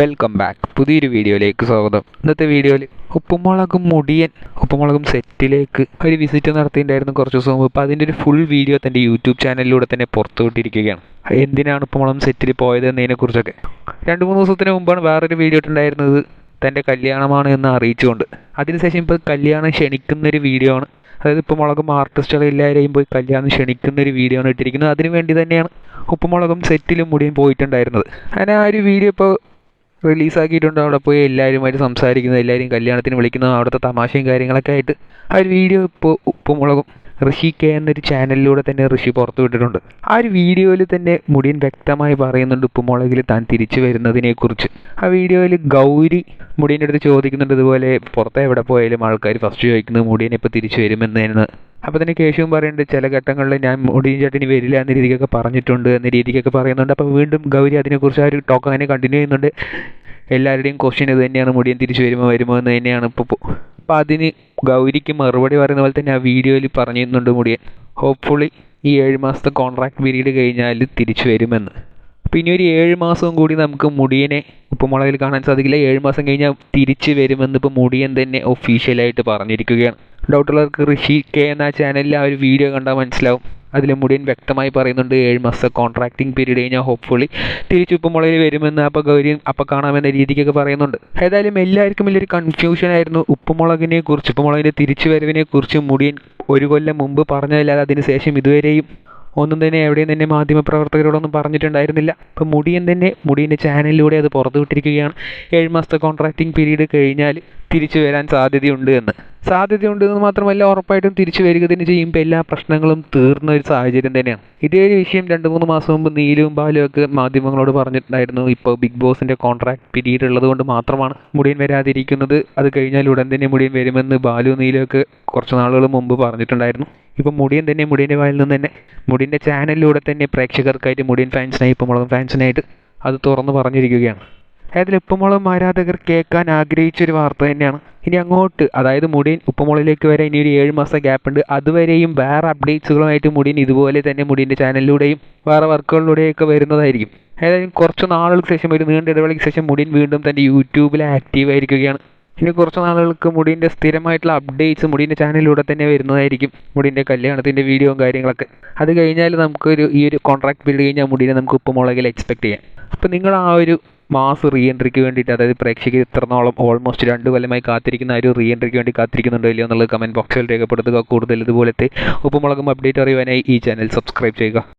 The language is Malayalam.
വെൽക്കം ബാക്ക് പുതിയൊരു വീഡിയോയിലേക്ക് സ്വാഗതം. ഇന്നത്തെ വീഡിയോയിൽ ഉപ്പുമുളകും മുടിയൻ ഉപ്പുമുളകും സെറ്റിലേക്ക് ഒരു വിസിറ്റ് നടത്തിയിട്ടുണ്ടായിരുന്നു കുറച്ച് ദിവസം മുമ്പ്. അപ്പോൾ അതിന്റെ ഒരു ഫുൾ വീഡിയോ തന്റെ യൂട്യൂബ് ചാനലിലൂടെ തന്നെ പുറത്തു വിട്ടിരിക്കുകയാണ് എന്തിനാണ് ഉപ്പുമുളകും സെറ്റിൽ പോയത് എന്നതിനെക്കുറിച്ചൊക്കെ രണ്ട് മൂന്ന് ദിവസത്തിന് മുമ്പാണ് വേറൊരു വീഡിയോ ഉണ്ടായിരുന്നത് തന്റെ കല്യാണമാണ് എന്ന് അറിയിച്ചുകൊണ്ട്. അതിനുശേഷം ഇപ്പോൾ കല്യാണം ക്ഷണിക്കുന്നൊരു വീഡിയോ ആണ്. അതായത് ഉപ്പുമുളകും ആർട്ടിസ്റ്റുകൾ എല്ലാവരെയും പോയി കല്യാണം ക്ഷണിക്കുന്ന ഒരു വീഡിയോ ആണ് ഇട്ടിരിക്കുന്നത്. അതിനു വേണ്ടി തന്നെയാണ് ഉപ്പുമുളകും സെറ്റിലും മുടിയും പോയിട്ടുണ്ടായിരുന്നത്. അങ്ങനെ ആ ഒരു വീഡിയോ ഇപ്പോൾ റിലീസാക്കിയിട്ടുണ്ട്. അവിടെ പോയി എല്ലാവരുമായിട്ട് സംസാരിക്കുന്നത് എല്ലാവരും കല്യാണത്തിന് വിളിക്കുന്നതും അവിടുത്തെ തമാശയും കാര്യങ്ങളൊക്കെ ആയിട്ട് ആ ഒരു വീഡിയോ ഇപ്പോൾ ഉപ്പുമുളകും ഋഷി കെ എന്നൊരു ചാനലിലൂടെ തന്നെ ഋഷി പുറത്തു വിട്ടിട്ടുണ്ട്. ആ ഒരു വീഡിയോയിൽ തന്നെ മുടിയൻ വ്യക്തമായി പറയുന്നുണ്ട് ഉപ്പുമുളകിൽ താൻ തിരിച്ചു വരുന്നതിനെക്കുറിച്ച്. ആ വീഡിയോയിൽ ഗൗരി മുടിയന്റെ അടുത്ത് ചോദിക്കുന്നുണ്ട് ഇതുപോലെ പുറത്തെ എവിടെ പോയാലും ആൾക്കാർ ഫസ്റ്റ് ചോദിക്കുന്നത് മുടിയൻ ഇപ്പോൾ തിരിച്ചു വരുമെന്നാണ് അപ്പോൾ തന്നെ കേശവും പറയുന്നുണ്ട് ചില ഘട്ടങ്ങളിൽ ഞാൻ മുടിയൻ ചേട്ടന് വരില്ല എന്ന രീതിക്കൊക്കെ പറഞ്ഞിട്ടുണ്ട് എന്ന രീതിക്കൊക്കെ പറയുന്നുണ്ട്. അപ്പോൾ വീണ്ടും ഗൗരി അതിനെക്കുറിച്ച് ആ ഒരു ടോക്ക് അങ്ങനെ കണ്ടിന്യൂ ചെയ്യുന്നുണ്ട്. എല്ലാവരുടെയും ക്വസ്റ്റ്യൻ ഇത് തന്നെയാണ് മുടിയൻ തിരിച്ചു വരുമോ വരുമോ എന്ന് തന്നെയാണ് ഇപ്പോൾ അപ്പോൾ അതിന് ഗൗരിക്ക് മറുപടി പറയുന്ന പോലെ തന്നെ ആ വീഡിയോയിൽ പറഞ്ഞിരുന്നുണ്ട് മുടിയൻ ഹോപ്പ്ഫുള്ളി ഈ ഏഴ് മാസത്തെ കോൺട്രാക്ട് പീരീഡ് കഴിഞ്ഞാൽ തിരിച്ചു വരുമെന്ന്. ഇനി ഒരു ഏഴ് മാസവും കൂടി നമുക്ക് മുടിയനെ ഉപ്പുമുളകിൽ കാണാൻ സാധിക്കില്ല. ഏഴ് മാസം കഴിഞ്ഞാൽ തിരിച്ചു വരുമെന്ന് ഇപ്പോൾ മുടിയൻ തന്നെ ഒഫീഷ്യലായിട്ട് പറഞ്ഞിരിക്കുകയാണ്. ഡൗട്ടുള്ളവർക്ക് ഋഷി കെ എന്ന ചാനലിൽ ആ ഒരു വീഡിയോ കണ്ടാൽ മനസ്സിലാവും. അതിൽ മുടിയൻ വ്യക്തമായി പറയുന്നുണ്ട് ഏഴ് മാസത്തെ കോൺട്രാക്റ്റിംഗ് പീരീഡ് കഴിഞ്ഞാൽ ഹോപ്പ്ഫുള്ളി തിരിച്ചു മുളയിൽ വരുമെന്ന് അപ്പോൾ ഗൗരി അപ്പോൾ കാണാമെന്ന രീതിക്കൊക്കെ പറയുന്നുണ്ട്. ഏതായാലും എല്ലാവർക്കും വലിയൊരു കൺഫ്യൂഷൻ ആയിരുന്നു. ഉപ്പുമുളകിനെ കുറിച്ച് ഉപ്പുമുളകിന്റെ തിരിച്ചു വരവിനെ കുറിച്ച് മുടിയൻ ഒരു കൊല്ലം മുമ്പ് പറഞ്ഞതല്ലാതെ അതിനുശേഷം ഇതുവരെയും ഒന്നും തന്നെ എവിടെയും തന്നെ മാധ്യമപ്രവർത്തകരോടൊന്നും പറഞ്ഞിട്ടുണ്ടായിരുന്നില്ല. ഇപ്പം മുടിയൻ തന്നെ മുടിയന്റെ ചാനലിലൂടെ അത് പുറത്തു വിട്ടിരിക്കുകയാണ് ഏഴ് മാസത്തെ കോൺട്രാക്റ്റിംഗ് പീരീഡ് കഴിഞ്ഞാൽ തിരിച്ചു വരാൻ സാധ്യതയുണ്ട് എന്ന്. സാധ്യതയുണ്ട് എന്ന് മാത്രമല്ല ഉറപ്പായിട്ടും തിരിച്ചു വരിക തന്നെ ചെയ്യുമ്പോൾ എല്ലാ പ്രശ്നങ്ങളും തീർന്ന ഒരു സാഹചര്യം തന്നെയാണ്. ഇതേ ഒരു വിഷയം രണ്ട് മൂന്ന് മാസം മുമ്പ് നീലും ബാലും ഒക്കെ മാധ്യമങ്ങളോട് പറഞ്ഞിട്ടുണ്ടായിരുന്നു. ഇപ്പോൾ ബിഗ് ബോസിന്റെ കോൺട്രാക്ട് പിരീഡ് ഉള്ളത് കൊണ്ട് മാത്രമാണ് മുടിയൻ വരാതിരിക്കുന്നത്. അത് കഴിഞ്ഞാൽ ഉടൻ തന്നെ മുടിയൻ വരുമെന്ന് ബാലു നീലും ഒക്കെ കുറച്ച് നാളുകൾ മുമ്പ് പറഞ്ഞിട്ടുണ്ടായിരുന്നു. ഇപ്പം മുടിയൻ തന്നെ മുടിയന്റെ വായിൽ നിന്ന് തന്നെ മുടിയന്റെ ചാനലിലൂടെ തന്നെ പ്രേക്ഷകർക്കായിട്ട് മുടിയൻ ഫാൻസിനായി ഇപ്പം മുളകൻ ഫാൻസിനായിട്ട് അത് തുറന്ന് പറഞ്ഞിരിക്കുകയാണ്. അതായത് ഉപ്പുമുളകും ആരാധകർ കേൾക്കാൻ ആഗ്രഹിച്ച ഒരു വാർത്ത തന്നെയാണ്. ഇനി അങ്ങോട്ട് അതായത് മുടിയൻ ഉപ്പുമുളയിലേക്ക് വരെ ഇനി ഒരു ഏഴ് മാസം ഗ്യാപ്പ് ഉണ്ട്. അതുവരെയും വേറെ അപ്ഡേറ്റ്സുകളുമായിട്ട് മുടിയൻ ഇതുപോലെ തന്നെ മുടിയന്റെ ചാനലിലൂടെയും വേറെ വർക്കുകളിലൂടെയൊക്കെ വരുന്നതായിരിക്കും. ഏതായാലും കുറച്ച് നാളുകൾക്ക് ശേഷം ഒരു നീണ്ട ഇടവേളയ്ക്ക് ശേഷം മുടിയൻ വീണ്ടും തന്റെ യൂട്യൂബിൽ ആക്റ്റീവ് ആയിരിക്കുകയാണ്. ഇനി കുറച്ച് നാളുകൾക്ക് മുടിന്റെ സ്ഥിരമായിട്ടുള്ള അപ്ഡേറ്റ്സ് മുടിന്റെ ചാനലിലൂടെ തന്നെ വരുന്നതായിരിക്കും മുടിന്റെ കല്യാണത്തിന്റെ വീഡിയോയും കാര്യങ്ങളൊക്കെ. അത് കഴിഞ്ഞാൽ നമുക്കൊരു ഈ ഒരു കോൺട്രാക്ട് ബിൽഡ് കഴിഞ്ഞാൽ മുടിനെ നമുക്ക് ഉപ്പുമുളകിൽ എക്സ്പെക്ട് ചെയ്യാം. അപ്പോൾ നിങ്ങൾ ആ ഒരു മാസ് റീ എൻട്രിക്ക് വേണ്ടിയിട്ട് അതായത് പ്രേക്ഷകർ ഇത്രത്തോളം ഓൾമോസ്റ്റ് രണ്ട് കൊല്ലമായി കാത്തിരിക്കുന്ന ഒരു റീ എൻട്രിക്ക് വേണ്ടി കാത്തിരിക്കുന്നുണ്ടോ ഇല്ലയോ എന്നുള്ളത് കമന്റ് ബോക്സിൽ രേഖപ്പെടുത്തുക. കൂടുതൽ ഇതുപോലത്തെ ഉപ്പുമുളകും അപ്ഡേറ്റ് അറിയുവാനായി ഈ ചാനൽ സബ്സ്ക്രൈബ് ചെയ്യുക.